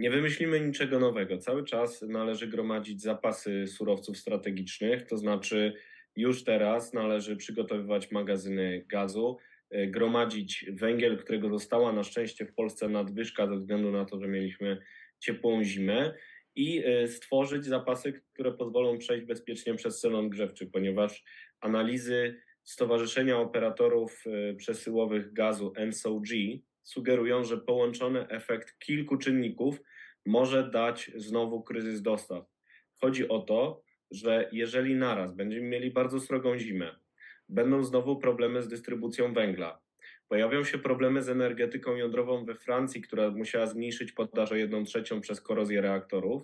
Nie wymyślimy niczego nowego. Cały czas należy gromadzić zapasy surowców strategicznych, to znaczy już teraz należy przygotowywać magazyny gazu, e, gromadzić węgiel, którego została na szczęście w Polsce nadwyżka ze względu na to, że mieliśmy ciepłą zimę i e, stworzyć zapasy, które pozwolą przejść bezpiecznie przez sezon grzewczy, ponieważ analizy Stowarzyszenia Operatorów e, Przesyłowych Gazu NSOG sugerują, że połączony efekt kilku czynników może dać znowu kryzys dostaw. Chodzi o to, że jeżeli naraz będziemy mieli bardzo srogą zimę, będą znowu problemy z dystrybucją węgla, pojawią się problemy z energetyką jądrową we Francji, która musiała zmniejszyć podaż o 1 trzecią przez korozję reaktorów.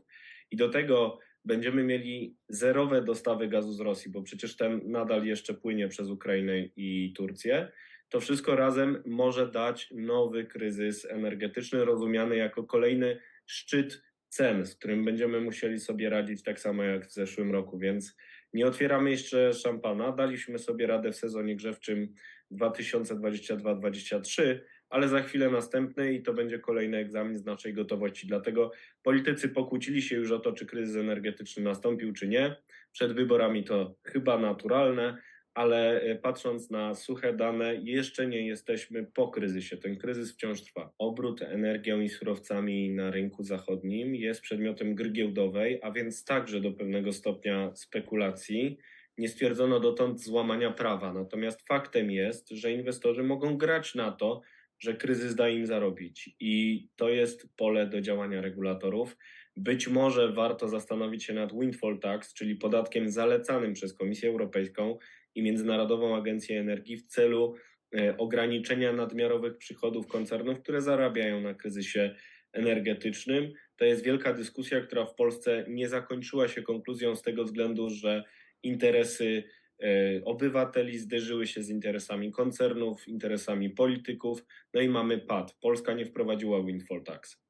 I do tego będziemy mieli zerowe dostawy gazu z Rosji, bo przecież ten nadal jeszcze płynie przez Ukrainę i Turcję, to wszystko razem może dać nowy kryzys energetyczny, rozumiany jako kolejny szczyt cen, z którym będziemy musieli sobie radzić tak samo jak w zeszłym roku, więc nie otwieramy jeszcze szampana. Daliśmy sobie radę w sezonie grzewczym 2022-2023, ale za chwilę następny i to będzie kolejny egzamin z naszej gotowości. Dlatego politycy pokłócili się już o to, czy kryzys energetyczny nastąpił, czy nie. Przed wyborami to chyba naturalne, ale e, patrząc na suche dane, jeszcze nie jesteśmy po kryzysie. Ten kryzys wciąż trwa. Obrót energią i surowcami na rynku zachodnim jest przedmiotem gry giełdowej, a więc także do pewnego stopnia spekulacji. Nie stwierdzono dotąd złamania prawa, natomiast faktem jest, że inwestorzy mogą grać na to, że kryzys da im zarobić i to jest pole do działania regulatorów. Być może warto zastanowić się nad windfall tax, czyli podatkiem zalecanym przez Komisję Europejską i Międzynarodową Agencję Energii w celu e, ograniczenia nadmiarowych przychodów koncernów, które zarabiają na kryzysie energetycznym. To jest wielka dyskusja, która w Polsce nie zakończyła się konkluzją z tego względu, że interesy e, obywateli zderzyły się z interesami koncernów, interesami polityków, no i mamy pad. Polska nie wprowadziła windfall tax.